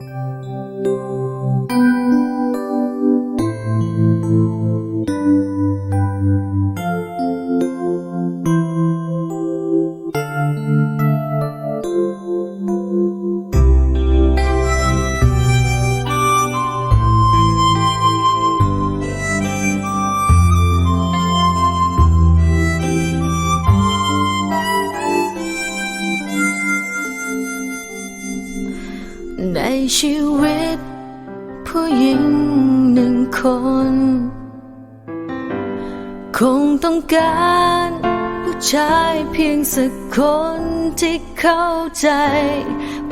ใชีวิต ผู้หญิงหนึ่งคน คงต้องการผู้ชายเพียงสักคนที่เข้าใจ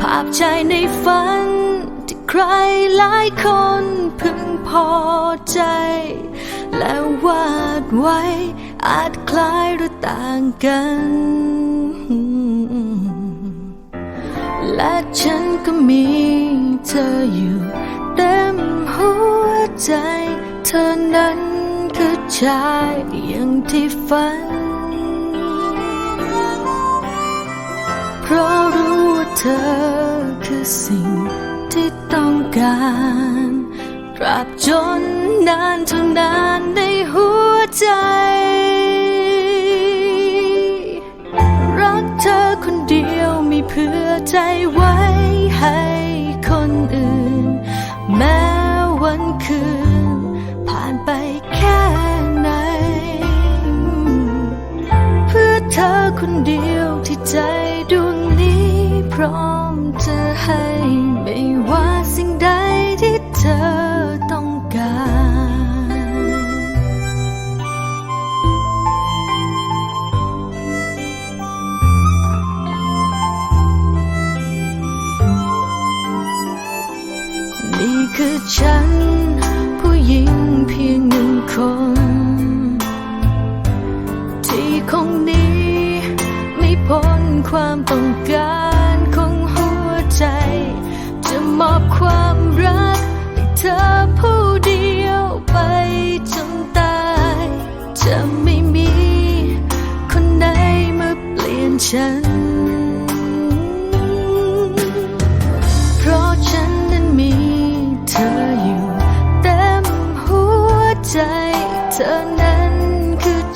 ภาพชายในฝัน ที่ใครหลายคนพึงพอใจ และวาดไว้อาจคล้ายหรือต่างกัน และฉันก็มีเธออยู่เต็มหัวใจ เธอนั้นคือชายอย่างที่ฝัน เพราะรู้ว่าเธอคือสิ่งที่ต้องการตราบจนนานเท่านาน ใจไว้ให้คนอื่น แม้วันคืน ผ่านไปแค่ไหน เพื่อเธอคนเดียวที่ใจดวงนี้พร้อมจะให้ไม่ว่าสิ่งใด นี่คือฉัน ผู้หญิงเพียงหนึ่งคน ที่คงนี้ ไม่พ้นความต้องการของหัวใจ จะมอบความรักให้เธอผู้เดียวไปจนตาย จะไม่มี คนไหนมาเปลี่ยนฉัน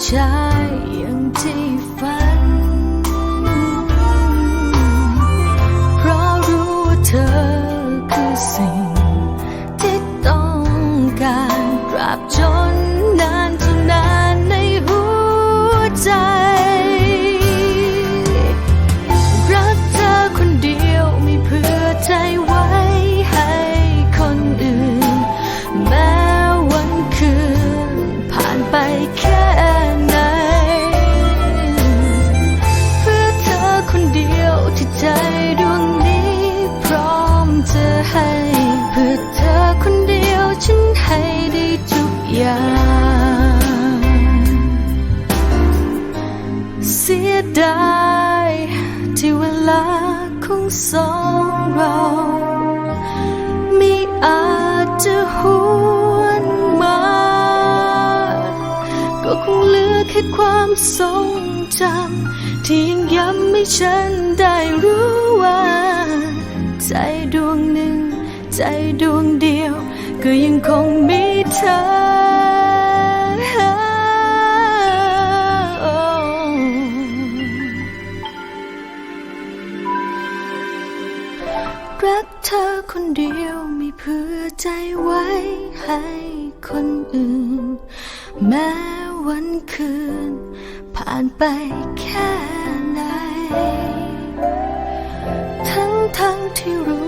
คื ฉันให้ได้ทุกอย่าง เสียดายที่เวลาของสองเราไม่อาจจะหวนมา ก็คงเหลือแค่ความทรงจำที่ยังย้ำให้ฉันได้รู้ว่า ใจดวงหนึ่งใจดวง ก็ยังคงมีเธอ รักเธอคนเดียวไม่เพื่อใจไว้ให้คนอื่น แม้วันคืน ผ่านไปแค่ไหน ทั้งทั้งที่รู้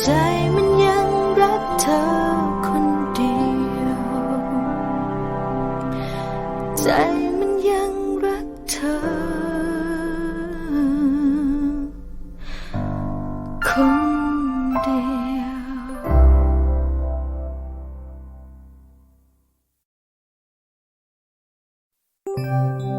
ใจมันยังรักเธอคนเดียว ใจมันยังรักเธอ คนเดียว